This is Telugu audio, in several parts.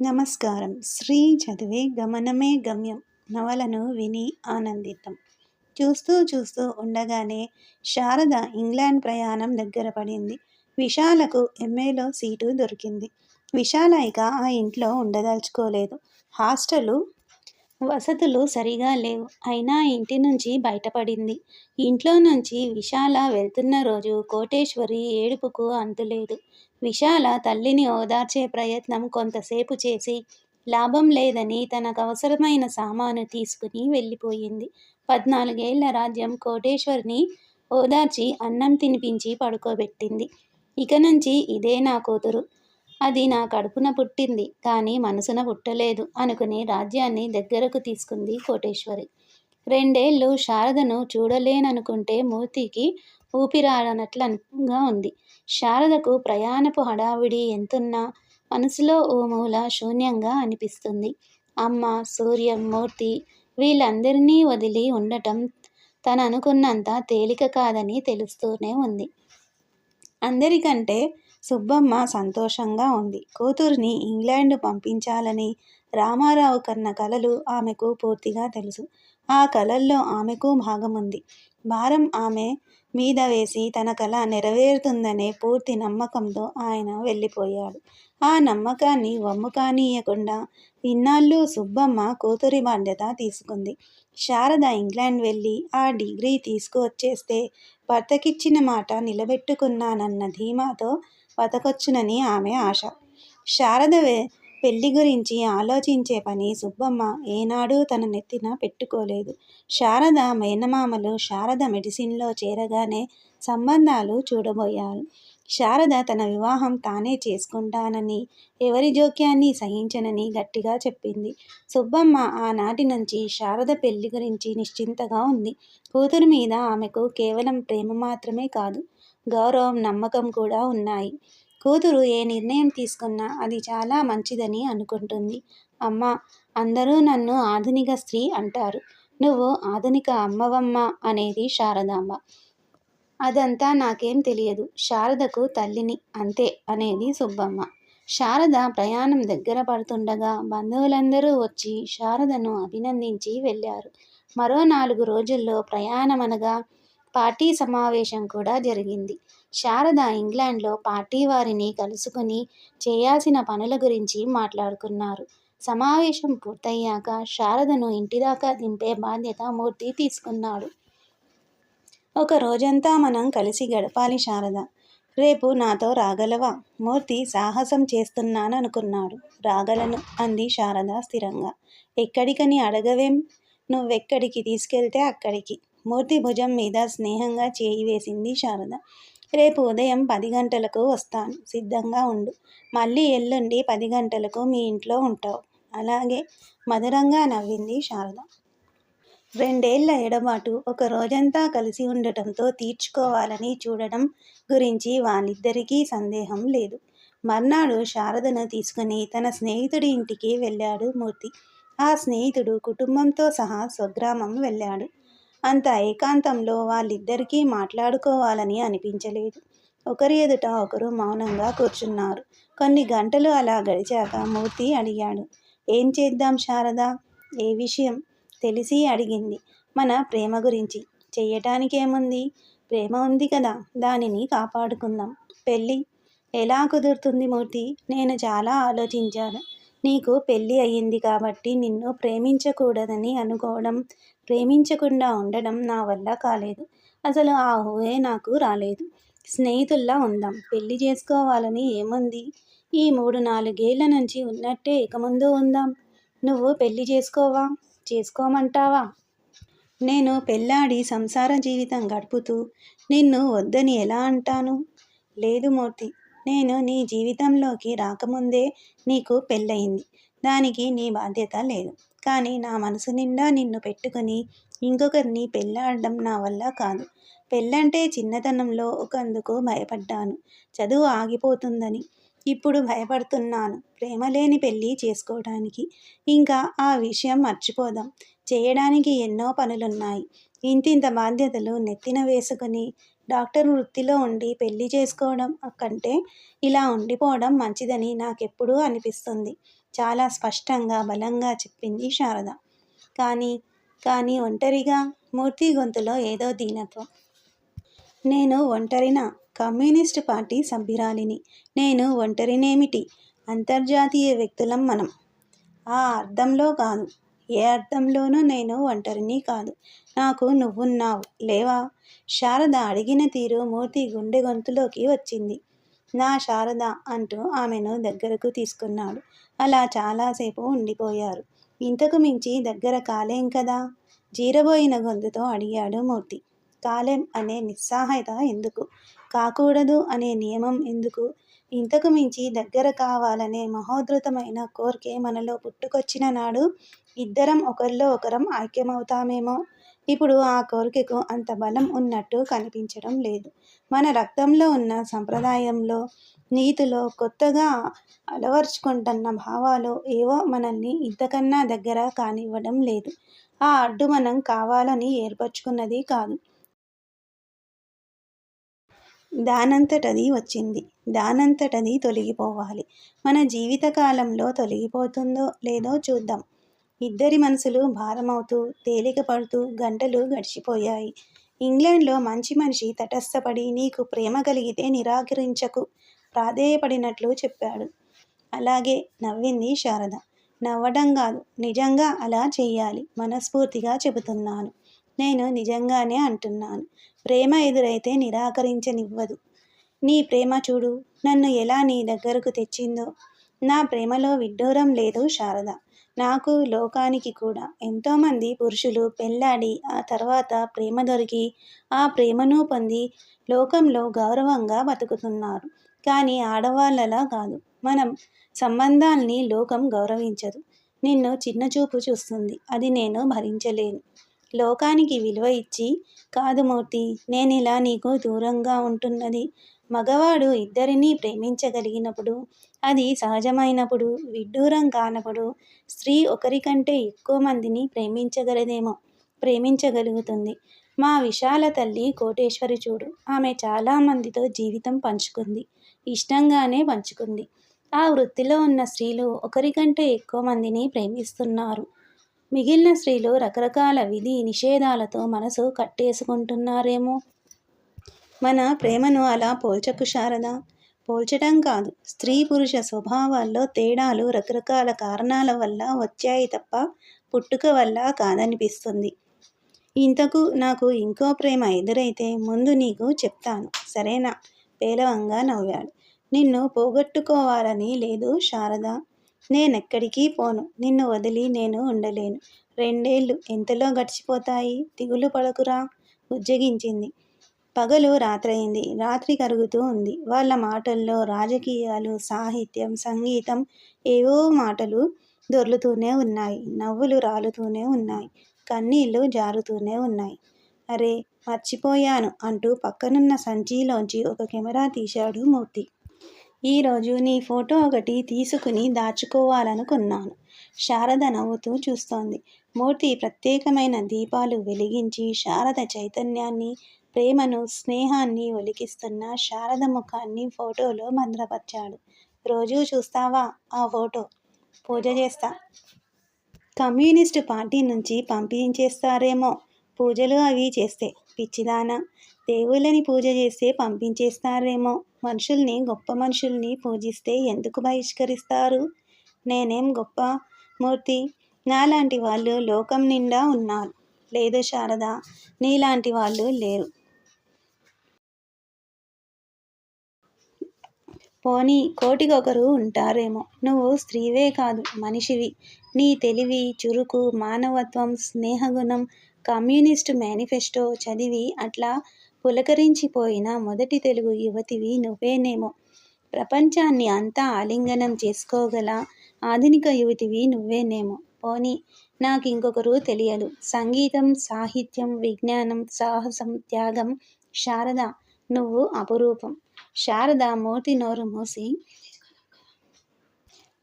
నమస్కారం. శ్రీ చదివే గమనమే గమ్యం. నవలను విని ఆనందితం. చూస్తూ చూస్తూ ఉండగానే శారద ఇంగ్లాండ్ ప్రయాణం దగ్గర పడింది. విశాలకు ఎంఏలో సీటు దొరికింది. విశాల ఇక ఆ ఇంట్లో ఉండదలుచుకోలేదు. హాస్టలు వసతులు సరిగా లేవు. అయినా ఇంటి నుంచి బయటపడింది. ఇంట్లో నుంచి విశాల వెళ్తున్న రోజు కోటేశ్వరి ఏడుపుకు అంతులేదు. విశాల తల్లిని ఓదార్చే ప్రయత్నం కొంతసేపు చేసి లాభం లేదని తనకు అవసరమైన సామాను తీసుకుని వెళ్ళిపోయింది. పద్నాలుగేళ్ళ రాజ్యం కోటేశ్వరిని ఓదార్చి అన్నం తినిపించి పడుకోబెట్టింది. ఇక నుంచి ఇదే నా కూతురు. అది నా కడుపున పుట్టింది కానీ మనసున పుట్టలేదు అనుకుని రాజ్యాన్ని దగ్గరకు తీసుకుంది కోటేశ్వరి. రెండేళ్ళు శారదను చూడలేననుకుంటే మూర్తికి ఊపిరాడనట్లుగా ఉంది. శారదకు ప్రయాణపు హడావిడి ఎంతున్నా మనసులో ఓ మూల శూన్యంగా అనిపిస్తుంది. అమ్మ సూర్యం మూర్తి వీళ్ళందరినీ వదిలి ఉండటం తను అనుకున్నంత తేలిక కాదని తెలుస్తూనే ఉంది. అందరికంటే సుబ్బమ్మ సంతోషంగా ఉంది. కూతురిని ఇంగ్లాండ్ పంపించాలని రామారావు కన్న కలలు ఆమెకు పూర్తిగా తెలుసు. ఆ కలల్లో ఆమెకు భాగముంది భారం ఆమె మీద వేసి తన కళ నెరవేరుతుందనే పూర్తి నమ్మకంతో ఆయన వెళ్ళిపోయాడు. ఆ నమ్మకాన్ని వమ్ము కానీయకుండా ఇన్నాళ్ళు సుబ్బమ్మ కూతురి బాధ్యత తీసుకుంది. శారద ఇంగ్లాండ్ వెళ్ళి ఆ డిగ్రీ తీసుకువచ్చేస్తే భర్తకిచ్చిన మాట నిలబెట్టుకున్నానన్న ధీమాతో బతకొచ్చునని ఆమె ఆశ. శారద పెళ్ళి గురించి ఆలోచించే పని సుబ్బమ్మ ఏనాడూ తన నెత్తిన పెట్టుకోలేదు. శారద మేనమామలు శారద మెడిసిన్లో చేరగానే సంబంధాలు చూడబోయారు. శారద తన వివాహం తానే చేసుకుంటానని ఎవరి జోక్యాన్ని సహించనని గట్టిగా చెప్పింది. సుబ్బమ్మ ఆనాటి నుంచి శారద పెళ్ళి గురించి నిశ్చింతగా ఉంది. కూతురు మీద ఆమెకు కేవలం ప్రేమ మాత్రమే కాదు గౌరవం నమ్మకం కూడా ఉన్నాయి. కూతురు ఏ నిర్ణయం తీసుకున్నా అది చాలా మంచిదని అనుకుంటుంది. అమ్మ అందరూ నన్ను ఆధునిక స్త్రీ అంటారు. నువ్వు ఆధునిక అమ్మవమ్మ అనేది శారదాంబ. అదంతా నాకేం తెలియదు. శారదకు తల్లిని అంతే అనేది సుబ్బమ్మ. శారద ప్రయాణం దగ్గర పడుతుండగా బంధువులందరూ వచ్చి శారదను అభినందించి వెళ్ళారు. మరో నాలుగు రోజుల్లో ప్రయాణమనగా పార్టీ సమావేశం కూడా జరిగింది. శారద ఇంగ్లాండ్లో పార్టీ వారిని కలుసుకుని చేయాల్సిన పనుల గురించి మాట్లాడుకున్నారు. సమావేశం పూర్తయ్యాక శారదను ఇంటిదాకా దింపే బాధ్యత మూర్తి తీసుకున్నాడు. ఒక రోజంతా మనం కలిసి గడపాలి శారద. రేపు నాతో రాగలవా? మూర్తి సాహసం చేస్తున్నాననుకున్నాడు. రాగలను అంది శారద స్థిరంగా. ఎక్కడికని అడగవేం? నువ్వెక్కడికి తీసుకెళ్తే అక్కడికి. మూర్తి భుజం మీద స్నేహంగా చేయి వేసింది శారద. రేపు ఉదయం పది గంటలకు వస్తాను. సిద్ధంగా ఉండు. మళ్ళీ ఎల్లుండి పది గంటలకు మీ ఇంట్లో ఉంటావు. అలాగే మధురంగా నవ్వింది శారద. రెండేళ్ళ ఎడబాటు ఒక రోజంతా కలిసి ఉండటంతో తీర్చుకోవాలని చూడడం గురించి వాళ్ళిద్దరికీ సందేహం లేదు. మర్నాడు శారదను తీసుకుని తన స్నేహితుడి ఇంటికి వెళ్ళాడు మూర్తి. ఆ స్నేహితుడు కుటుంబంతో సహా స్వగ్రామం వెళ్ళాడు. అంత ఏకాంతంలో వాళ్ళిద్దరికీ మాట్లాడుకోవాలని అనిపించలేదు. ఒకరి ఎదుట ఒకరు మౌనంగా కూర్చున్నారు. కొన్ని గంటలు అలా గడిచాక మూర్తి అడిగాడు. ఏం చేద్దాం శారద? ఏ విషయం? తెలిసి అడిగింది. మన ప్రేమ గురించి. చెయ్యటానికేముంది? ప్రేమ ఉంది కదా దానిని కాపాడుకుందాం. పెళ్ళి? ఎలా కుదురుతుంది మూర్తి? నేను చాలా ఆలోచించాను. నీకు పెళ్ళి అయ్యింది కాబట్టి నిన్ను ప్రేమించకూడదని అనుకోవడం ప్రేమించకుండా ఉండడం నా వల్ల కాలేదు. అసలు ఆ ఊహే నాకు రాలేదు. స్నేహితుల్లా ఉందాం. పెళ్ళి చేసుకోవాలని ఏముంది? ఈ మూడు నాలుగేళ్ళ నుంచి ఉన్నట్టే ఇక ముందు ఉందాం. నువ్వు పెళ్ళి చేసుకోవా? చేసుకోమంటావా? నేను పెళ్ళాడి సంసార జీవితం గడుపుతూ నిన్ను వద్దని ఎలా అంటాను? లేదు మూర్తి నేను నీ జీవితంలోకి రాకముందే నీకు పెళ్ళయింది. దానికి నీ బాధ్యత లేదు. కానీ నా మనసు నిండా నిన్ను పెట్టుకుని ఇంకొకరిని పెళ్ళాడడం నా వల్ల కాదు. పెళ్ళంటే చిన్నతనంలో ఒకందుకు భయపడ్డాను. చదువు ఆగిపోతుందని ఇప్పుడు భయపడుతున్నాను. ప్రేమ లేని పెళ్ళి చేసుకోవడానికి. ఇంకా ఆ విషయం మర్చిపోదాం. చేయడానికి ఎన్నో పనులున్నాయి. ఇంతింత బాధ్యతలు నెత్తిన వేసుకుని డాక్టర్ వృత్తిలో ఉండి పెళ్ళి చేసుకోవడం కంటే ఇలా ఉండిపోవడం మంచిదని నాకెప్పుడూ అనిపిస్తుంది. చాలా స్పష్టంగా బలంగా చెప్పింది శారద. కానీ కానీ ఒంటరిగా మూర్తి గొంతులో ఏదో దీనత్వం. నేను ఒంటరిన కమ్యూనిస్ట్ పార్టీ సభ్యురాలిని. నేను ఒంటరినేమిటి? అంతర్జాతీయ వ్యక్తులం మనం. ఆ అర్థంలో కాదు. ఏ అర్థంలోనూ నేను ఒంటరిని కాదు. నాకు నువ్వున్నావు. లేవా? శారద అడిగిన తీరు మూర్తి గుండె గొంతులోకి వచ్చింది. నా శారద అంటూ ఆమెను దగ్గరకు తీసుకున్నాడు. అలా చాలాసేపు ఉండిపోయారు. ఇంతకు మించి దగ్గర కాలేం కదా? జీరబోయిన గొంతుతో అడిగాడు మూర్తి. కాలేం అనే నిస్సహాయత ఎందుకు? కాకూడదు అనే నియమం ఎందుకు? ఇంతకు మించి దగ్గర కావాలనే మహోద్ధృతమైన కోరికే మనలో పుట్టుకొచ్చిన నాడు ఇద్దరం ఒకరిలో ఒకరం ఐక్యమవుతామేమో? ఇప్పుడు ఆ కోరికకు అంత బలం ఉన్నట్టు కనిపించడం లేదు. మన రక్తంలో ఉన్న సంప్రదాయంలో నీతిలో కొత్తగా అలవర్చుకుంటున్న భావాలు ఏవో మనల్ని ఇంతకన్నా దగ్గర కానివ్వడం లేదు. ఆ అడ్డు మనం కావాలని ఏర్పరచుకున్నది కాదు. దానంతటది వచ్చింది. దానంతటది తొలగిపోవాలి. మన జీవితకాలంలో తొలగిపోతుందో లేదో చూద్దాం. ఇద్దరి మనసులు భారమవుతూ తేలిక పడుతూ గంటలు గడిచిపోయాయి. ఇంగ్లాండ్లో మంచి మనిషి తటస్థపడి నీకు ప్రేమ కలిగితే నిరాకరించకు. ప్రాధేయపడినట్లు చెప్పాడు. అలాగే నవ్వింది శారద. నవ్వడం కాదు నిజంగా అలా చేయాలి మనస్ఫూర్తిగా చెబుతున్నాను. నేను నిజంగానే అంటున్నాను. ప్రేమ ఎదురైతే నిరాకరించనివ్వదు. నీ ప్రేమ చూడు నన్ను ఎలా నీ దగ్గరకు తెచ్చిందో. నా ప్రేమలో విడ్డూరం లేదు శారద. నాకు లోకానికి కూడా ఎంతోమంది పురుషులు పెళ్ళాడి ఆ తర్వాత ప్రేమ దొరికి ఆ ప్రేమను పొంది లోకంలో గౌరవంగా బతుకుతున్నారు. కానీ ఆడవాళ్ళలా కాదు. మనం సంబంధాల్ని లోకం గౌరవించదు. నిన్ను చిన్నచూపు చూస్తుంది. అది నేను భరించలేను. లోకానికి విలువ ఇచ్చి కాదు మూర్తి నేను ఇలా నీకు దూరంగా ఉంటున్నది మగవాడు ఇద్దరినీ ప్రేమించగలిగినప్పుడు అది సహజమైనప్పుడు విడ్డూరం కానప్పుడు స్త్రీ ఒకరికంటే ఎక్కువ మందిని ప్రేమించగలదేమో ప్రేమించగలుగుతుంది. మా విశాల తల్లి కోటేశ్వరి చూడు ఆమె చాలామందితో జీవితం పంచుకుంది ఇష్టంగానే పంచుకుంది. ఆ వృత్తిలో ఉన్న స్త్రీలు ఒకరికంటే ఎక్కువ మందిని ప్రేమిస్తున్నారు. మిగిలిన స్త్రీలు రకరకాల విధి నిషేధాలతో మనసు కట్టేసుకుంటున్నారేమో. మన ప్రేమను అలా పోల్చకు శారదా. పోల్చటం కాదు స్త్రీ పురుష స్వభావాల్లో తేడాలు రకరకాల కారణాల వల్ల వచ్చాయి తప్ప పుట్టుక వల్ల కాదనిపిస్తుంది. ఇంతకు నాకు ఇంకో ప్రేమ ఎదురైతే ముందు నీకు చెప్తాను సరేనా? పేలవంగా నవ్వాడు. నిన్ను పోగొట్టుకోవాలని లేదు శారద. నేనెక్కడికి పోను నిన్ను వదిలి నేను ఉండలేను. రెండేళ్ళు ఎంతలో గడిచిపోతాయి? దిగులు పడకురా ఉజ్జగించింది పగలు రాత్రయింది. రాత్రి కరుగుతూ ఉంది. వాళ్ళ మాటల్లో రాజకీయాలు సాహిత్యం సంగీతం ఏవో మాటలు దొర్లుతూనే ఉన్నాయి. నవ్వులు రాలుతూనే ఉన్నాయి. కన్నీళ్ళు జారుతూనే ఉన్నాయి. అరే మర్చిపోయాను అంటూ పక్కనున్న సంచిలోంచి ఒక కెమెరా తీశాడు మూర్తి. ఈరోజు నీ ఫోటో ఒకటి తీసుకుని దాచుకోవాలనుకున్నాను. శారద నవ్వుతూ చూస్తోంది. మూర్తి ప్రత్యేకమైన దీపాలు వెలిగించి శారద చైతన్యాన్ని ప్రేమను స్నేహాన్ని ఒలికిస్తున్న శారద ముఖాన్ని ఫోటోలో భద్రపరిచాడు. రోజూ చూస్తావా ఆ ఫోటో? పూజ చేస్తా. కమ్యూనిస్ట్ పార్టీ నుంచి పంపించేస్తారేమో. పూజలు అవి చేస్తే పిచ్చిదానా. దేవుళ్ళని పూజ చేస్తే పంపించేస్తారేమో. మనుషుల్ని గొప్ప మనుషుల్ని పూజిస్తే ఎందుకు బహిష్కరిస్తారు? నేనేం గొప్ప మూర్తి? నాలాంటి వాళ్ళు లోకం నిండా ఉన్నారు. లేదు శారద నీలాంటి వాళ్ళు లేరు. పోనీ కోటికొకరు ఉంటారేమో. నువ్వు స్త్రీవే కాదు మనిషివి. నీ తెలివి చురుకు మానవత్వం స్నేహగుణం కమ్యూనిస్ట్ మేనిఫెస్టో చదివి అట్లా పులకరించిపోయిన మొదటి తెలుగు యువతివి నువ్వేనేమో. ప్రపంచాన్ని అంతా ఆలింగనం చేసుకోగల ఆధునిక యువతివి నువ్వేనేమో. పోనీ నాకు ఇంకొకరు తెలియదు. సంగీతం సాహిత్యం విజ్ఞానం సాహసం త్యాగం శారద నువ్వు అపురూపం. శారద మూర్తి నోరు మూసి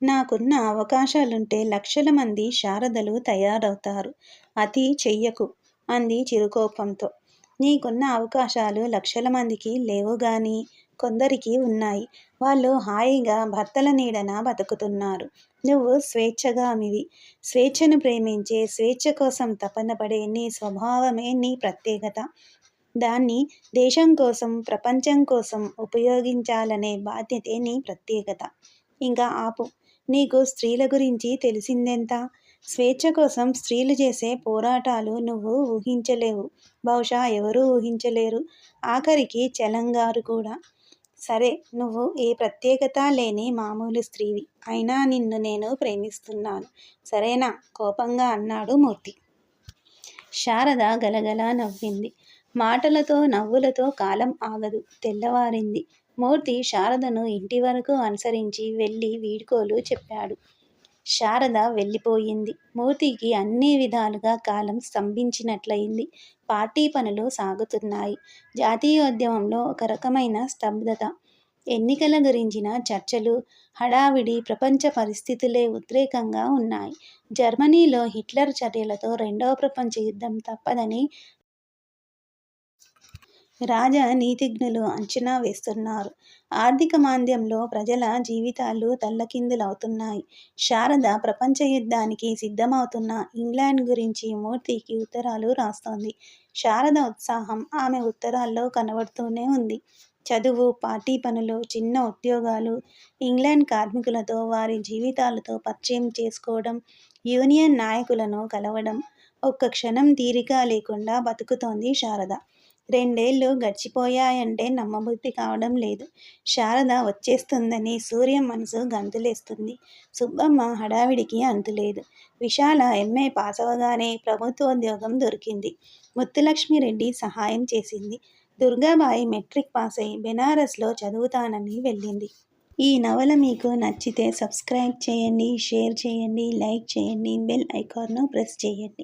నాకున్న అవకాశాలుంటే లక్షల మంది శారదలు తయారవుతారు అతి చెయ్యకు అంది చిరుకోపంతో నీకున్న అవకాశాలు లక్షల మందికి లేవు గాని కొందరికి ఉన్నాయి. వాళ్ళు హాయిగా భర్తల నీడన బతుకుతున్నారు. నువ్వు స్వేచ్ఛాగామివి. స్వేచ్ఛను ప్రేమించే, స్వేచ్ఛ కోసం తపనపడే నీ స్వభావమే నీ ప్రత్యేకత. దాన్ని దేశం కోసం, ప్రపంచం కోసం ఉపయోగించాలనే బాధ్యతే నీ ప్రత్యేకత. ఇంకా ఆపు. నీకు స్త్రీల గురించి తెలిసిందెంత? స్వేచ్ఛ కోసం స్త్రీలు చేసే పోరాటాలు నువ్వు ఊహించలేవు. బహుశా ఎవరూ ఊహించలేరు. ఆఖరికి చలంగారు కూడా. సరే, నువ్వు ఏ ప్రత్యేకత లేని మామూలు స్త్రీవి. అయినా నిన్ను నేను ప్రేమిస్తున్నాను. సరేనా? కోపంగా అన్నాడు మూర్తి. శారద గలగలా నవ్వింది. మాటలతో, నవ్వులతో కాలం ఆగదు. తెల్లవారింది. మూర్తి శారదను ఇంటి వరకు అనుసరించి వెళ్ళి వీడ్కోలు చెప్పాడు. శారద వెళ్ళిపోయింది. మూర్తికి అన్ని విధాలుగా కాలం స్తంభించినట్లయింది. పార్టీ పనులు సాగుతున్నాయి. జాతీయోద్యమంలో ఒక రకమైన స్తబ్దత. ఎన్నికల గురించిన చర్చలు, హడావిడి ప్రపంచ పరిస్థితులే ఉద్రేకంగా ఉన్నాయి. జర్మనీలో హిట్లర్ చర్యలతో రెండవ ప్రపంచ యుద్ధం తప్పదని రాజనీతిజ్ఞులు అంచనా వేస్తున్నారు. ఆర్థిక మాంద్యంలో ప్రజల జీవితాలు తల్లకిందులవుతున్నాయి. శారద ప్రపంచ యుద్ధానికి సిద్ధమవుతున్న ఇంగ్లాండ్ గురించి మూర్తికి ఉత్తరాలు రాస్తోంది. శారద ఉత్సాహం ఆమె ఉత్తరాల్లో కనబడుతూనే ఉంది. చదువు, పార్టీ పనులు, చిన్న ఉద్యోగాలు, ఇంగ్లాండ్ కార్మికులతో, వారి జీవితాలతో పరిచయం చేసుకోవడం, యూనియన్ నాయకులను కలవడం. ఒక్క క్షణం తీరిక లేకుండా బతుకుతోంది శారద. రెండేళ్ళు గడిచిపోయాయంటే నమ్మబుద్ధి కావడం లేదు. శారద వచ్చేస్తుందని సూర్యం మనసు గంతులేస్తుంది. సుబ్బమ్మ హడావిడికి అంతులేదు. విశాల ఎంఏ పాస్ అవగానే ప్రభుత్వోద్యోగం దొరికింది. ముత్తులక్ష్మి రెడ్డి సహాయం చేసింది. దుర్గాబాయి మెట్రిక్ పాస్ అయి బెనారస్లో చదువుతానని వెళ్ళింది. ఈ నవల మీకు నచ్చితే సబ్స్క్రైబ్ చేయండి, షేర్ చేయండి, లైక్ చేయండి, బెల్ ఐకాన్ను ప్రెస్ చేయండి.